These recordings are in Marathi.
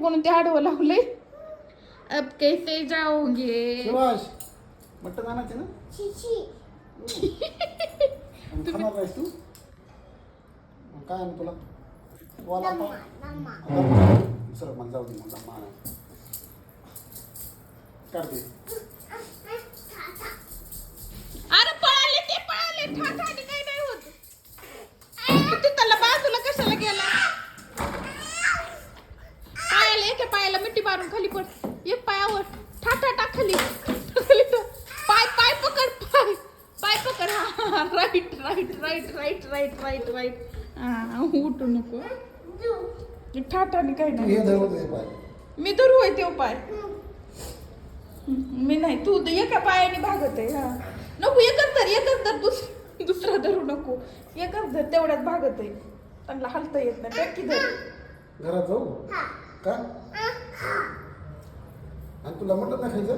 म्हणून ते आडवं लावलंय. अब कैसे जाओगे? शिवाश मटण आणायचे ना? आणि खाणार नाहीस तू? मग काय आणू तुला? वाला सर मग जाऊ दे मग. काढते खाली पड एक पायावर. ठाठा टाक खाली खाली. पाय पाय पकड पाय. पाय पकड. हा right right right right right right right हा उठू नको. ठाठाने काही नाही. आहे मी तर होय तो पाय. मी नाही. तू एका पायाने भागत आहे. हा. नको एकच धर एकच धर दुस दुसरा धरू नको. एकच धर तेवढ्यात भागत आहे. त्यांना हलता येत नाही. बॅग की धर. घरात जाऊ? का? तुला म्हटलं ना खायचं?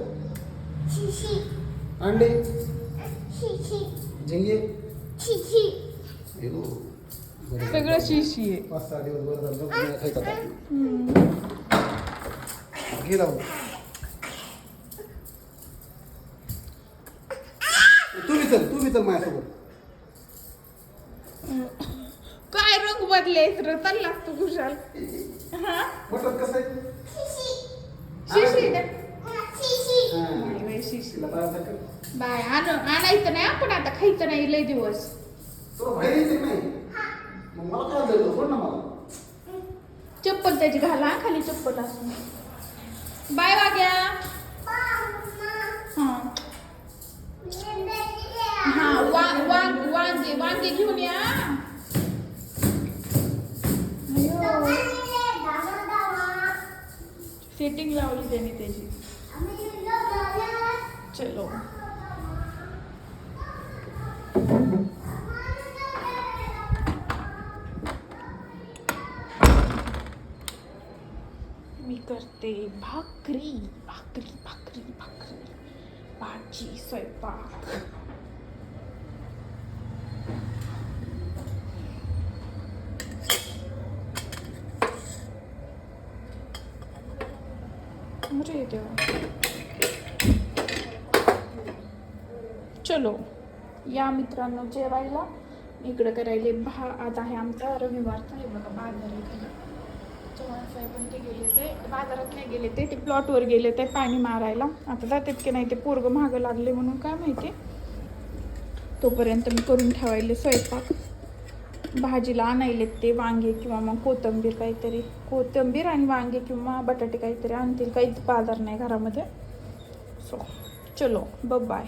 अंडे. झिंगे. सगळं शिशी आहे. पाच सहा दिवस बरं झालं दे, खायचं आता. घे लावून. तू चल तू चल माझ्यासोबत. काय रंग बदलायच र? चालला तू खुशाल. हा म्हटलं कसं आहे. नाही शिशी तिला. बाय आण आणायचं नाही आपण आता खायचं नाही लय दिवस। तुला बाहेर यायचं की नाही। मग मला काय जायचं सोड ना मला। चप्पल त्याची घाला हा, खाली चप्पल असून बाय वाग्या हा। हा वांग वांग वांगे वांगे घेऊन या। सेटिंग लावली त्याने त्याची. चलो मी करते भाकरी भाकरी भाकरी भाकरी भाजी स्वयंपाक अरे देवा चलो. या मित्रांनो जेवायला. इकडं करायले भा आज आहे आमचा रविवारचा तर बघा बाजार आहे चव्हाण साहेब पण ते गेले ते बाजारात नाही गेले ते. ते प्लॉटवर गेले ते पाणी मारायला. आता जातात की नाही ते पोरग मागं लागले म्हणून काय माहिती. तोपर्यंत मी करून ठेवायले स्वयंपाक. भाजीला आणायले ते वांगे किंवा मग कोथिंबीर काहीतरी. कोथिंबीर आणि वांगे किंवा बटाटे काहीतरी आणतील. काहीच बाजार नाही घरामध्ये. सो चलो. बाय